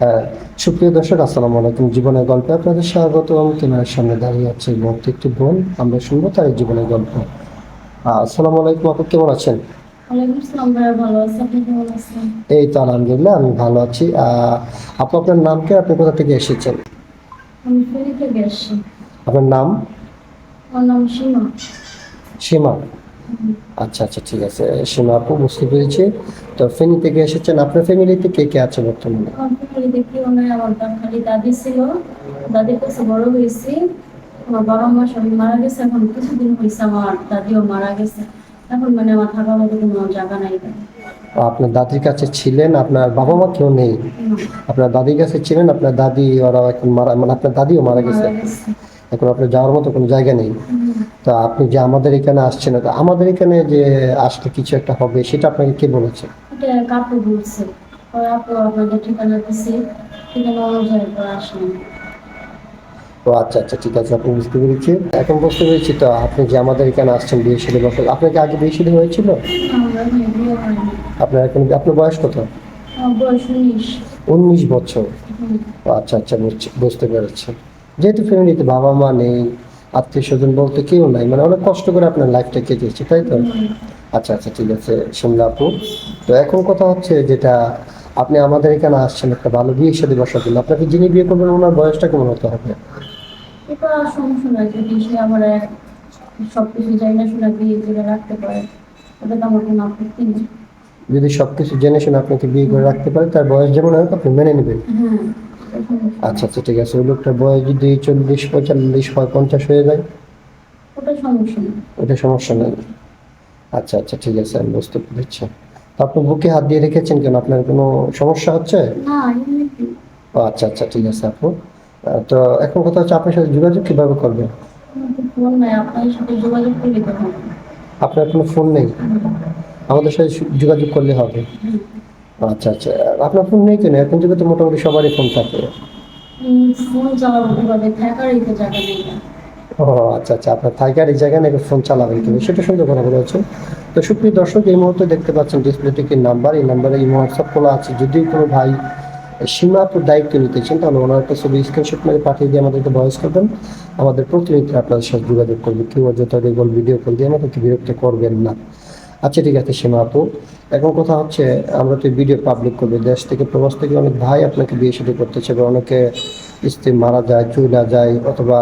হ্যাঁ, সুপ্রিয় দর্শক আসসালামু আলাইকুম। জীবনের গল্পে আপনাদের স্বাগত ক্যামেরার সামনে দাঁড়িয়ে আছে একটি বোন। আমরা শুনব তার জীবনের গল্প। আসসালামু আলাইকুম আপনি কেমন আছেন? এই তো আলহামদুলিল্লাহ আমি ভালো আছি। আপু আপনার নাম কি? আপনি কোথা থেকে এসেছেন? আপনার নাম? আমার নাম সীমা। সীমা। আচ্ছা আচ্ছা ঠিক আছে। সীমা আপু বুঝতে পেরেছি। তো ফেনী থেকে এসেছেন। আপনার ফ্যামিলিতে কে কে আছে বর্তমানে? দাদি ছিল। দাদির কাছে বড় হয়েছি। আমার বাবা মা সবাই মারা গেছে। এখন কিছুদিন হয়েছে আমার দাদিও মারা গেছে। এখন মানে আমার থাকার মতো কোনো জায়গা নাই। আপনার দাদির কাছে ছিলেন আপনার বাবা মা কেউ নেই? আপনার দাদির কাছে ছিলেন আপনার দাদি ওরা এখন মারা মানে আপনার দাদিও মারা গেছে। এখন আপনার যাওয়ার মতো কোনো জায়গা নেই। তো আপনি যে আমাদের এখানে আসছেন তো আমাদের এখানে যে আসলে কিছু একটা হবে সেটা আপনাকে কে বলেছে? এটা কাপু বলছে। আপু আপনাদের ঠিকানা দিছে। ঠিকানা অনুযায়ী আসলাম ও আচ্ছা আচ্ছা ঠিক আছে আপনি বুঝতে পেরেছি। এখন বুঝতে পেরেছি তো আপনি যে আমাদের এখানে আসছেন বিয়ে শাদী বছর আপনার কি আগে বিয়ে শাদী হয়েছিল? আপনার এখন আপনার বয়স কত? উনিশ। বছর। আচ্ছা আচ্ছা বুঝছি- বুঝতে পেরেছি। যেহেতু ফ্যামিলিতে বাবা মা নেই আত্মীয় স্বজন বলতে কেউ নাই। মানে অনেক কষ্ট করে আপনার লাইফটা কেটেছে তাই তো? আচ্ছা আচ্ছা ঠিক আছে শুনলে আপু। তো এখন কথা হচ্ছে যেটা আপনি আমাদের এখানে আসছেন একটা ভালো বিয়ে সাথে বসার জন্য। আপনাকে যিনি বিয়ে করবেন ওনার বয়সটা কেমন হতে হবে? এটা সমস্যা নয় যদি সে আমার সব কিছু না শুনে বিয়ে করে রাখতে পারে ওটা তো আমার কোনো আপত্তি নেই। যদি সব কিছু জেনে শুনে আপনাকে বিয়ে করে রাখতে পারে তার বয়স যেমন হোক আপনি মেনে নেবেন। হ্যাঁ। আচ্ছা আচ্ছা ঠিক আছে। ওই লোকটার বয়স যদি চল্লিশ পঁয়তাল্লিশ হয় পঞ্চাশ হয়ে যায়? ওটা সমস্যা নেই। ওটা সমস্যা নেই। আচ্ছা আচ্ছা ঠিক আছে আমি বুঝতে পেরেছি। আপনি বুকে হাত দিয়ে রেখেছেন কেন? আপনার কোনো সমস্যা হচ্ছে? ও আচ্ছা আচ্ছা ঠিক আছে আপু। তো এখন কথা হচ্ছে আপনার সাথে যোগাযোগ কীভাবে করবেন ফোন নাই আপনার সাথে যোগাযোগ করলে হবে আপনার কোনো ফোন নেই? আমাদের সাথে যোগাযোগ করলে হবে। আচ্ছা আচ্ছা। আপনার ফোন নেই কেন? এখন যুগে তো মোটামুটি সবারই ফোন থাকে। ফোন চালাবো থাকারই তো জায়গা নেই। ও আচ্ছা আচ্ছা। আপনার থাইকার এই জায়গায় নাকি ফোন চালাবেন কিন্তু সেটা সুন্দর কথা তো। সুপ্রিয় দর্শক এই মুহূর্তে দেখতে পাচ্ছেন ডিসপ্লেতে কি নাম্বার এই নাম্বারে এই হোয়াটসঅ্যাপ খোলা আছে। যদি কোনো ভাই সীমাপুর দায়িত্ব নিতে চান তাহলে ওনার একটা ছবি স্ক্রিনশট মেরে পাঠিয়ে দিয়ে আমাদেরকে ভয়েস করবেন আমাদের প্রতিনিধি আপনাদের সাথে যোগাযোগ করবে। কেউ অযথা রেগল ভিডিও কল দিয়ে আমাদেরকে বিরক্ত করবেন না। আচ্ছা ঠিক আছে সীমা আপু। এখন কথা হচ্ছে আমরা তো ভিডিও পাবলিক করব দেশ থেকে প্রবাস থেকে অনেক ভাই আপনাকে বিয়ে শুরু করতে চাই বা অনেকে স্ত্রী মারা যায় চুলা যায় অথবা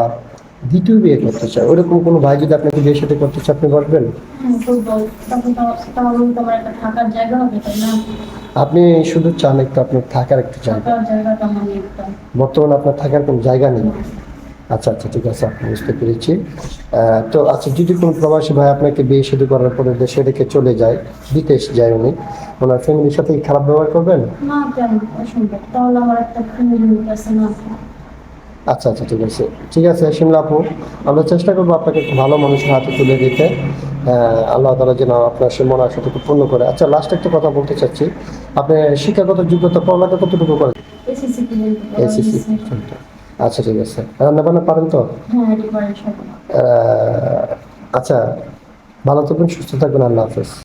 দ্বিতীয় বিয়ে করতে চায় ওরকম কোনো ভাই যদি আপনাকে বিয়ে সাথে করতে চায় আপনি করবেন হুম, তো বল তখন তো তাহলে তো আমার একটা থাকার জায়গা হবে তাই না আপনি শুধু চান একটু আপনার থাকার একটু জায়গা। বর্তমানে আপনার থাকার কোনো জায়গা নেই? আচ্ছা আচ্ছা ঠিক আছে আপনি বুঝতে পেরেছি। তো আচ্ছা যদি কোনো প্রবাসী ভাই আপনাকে বিয়ে শুরু করার পরে দেশে রেখে চলে যায় বিদেশ যায় উনি ওনার ফ্যামিলির সাথে খারাপ ব্যবহার করবেন? আচ্ছা আচ্ছা ঠিক আছে। ঠিক আছে শিমলা আপু আমরা চেষ্টা করব আপনাকে ভালো মানুষের হাতে তুলে দিতে। আল্লাহ তালা যেন আপনার সে মনে আশাটুকু পূর্ণ করে। আচ্ছা লাস্ট একটা কথা বলতে চাচ্ছি। আপনি শিক্ষাগত যোগ্যতা পড়ালেখা কতটুকু করেন? এসএসসি। আচ্ছা ঠিক আছে। রান্না বান্না পারেন তো? হ্যাঁ আচ্ছা ভালো থাকবেন সুস্থ থাকবেন আল্লাহ হাফেজ।